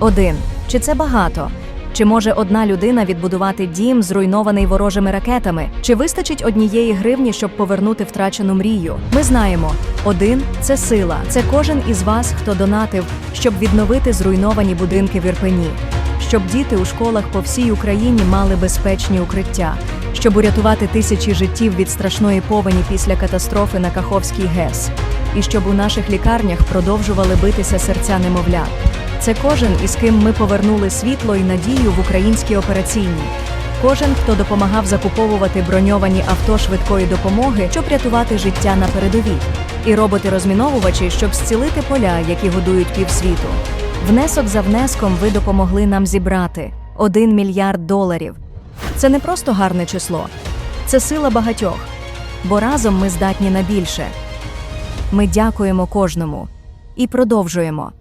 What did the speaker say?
Один. Чи це багато? Чи може одна людина відбудувати дім, зруйнований ворожими ракетами? Чи вистачить однієї гривні, щоб повернути втрачену мрію? Ми знаємо, один це сила. Це кожен із вас, хто донатив, щоб відновити зруйновані будинки в Ірпені, щоб діти у школах по всій Україні мали безпечні укриття, щоб урятувати тисячі життів від страшної повені після катастрофи на Каховській ГЕС, і щоб у наших лікарнях продовжували битися серця немовлят. Це кожен, із ким ми повернули світло і надію в українській операційній. Кожен, хто допомагав закуповувати броньовані авто швидкої допомоги, щоб рятувати життя на передовій, і роботи-розміновувачі, щоб зцілити поля, які годують півсвіту. Внесок за внеском ви допомогли нам зібрати 1 мільярд доларів. Це не просто гарне число, це сила багатьох, бо разом ми здатні на більше. Ми дякуємо кожному і продовжуємо.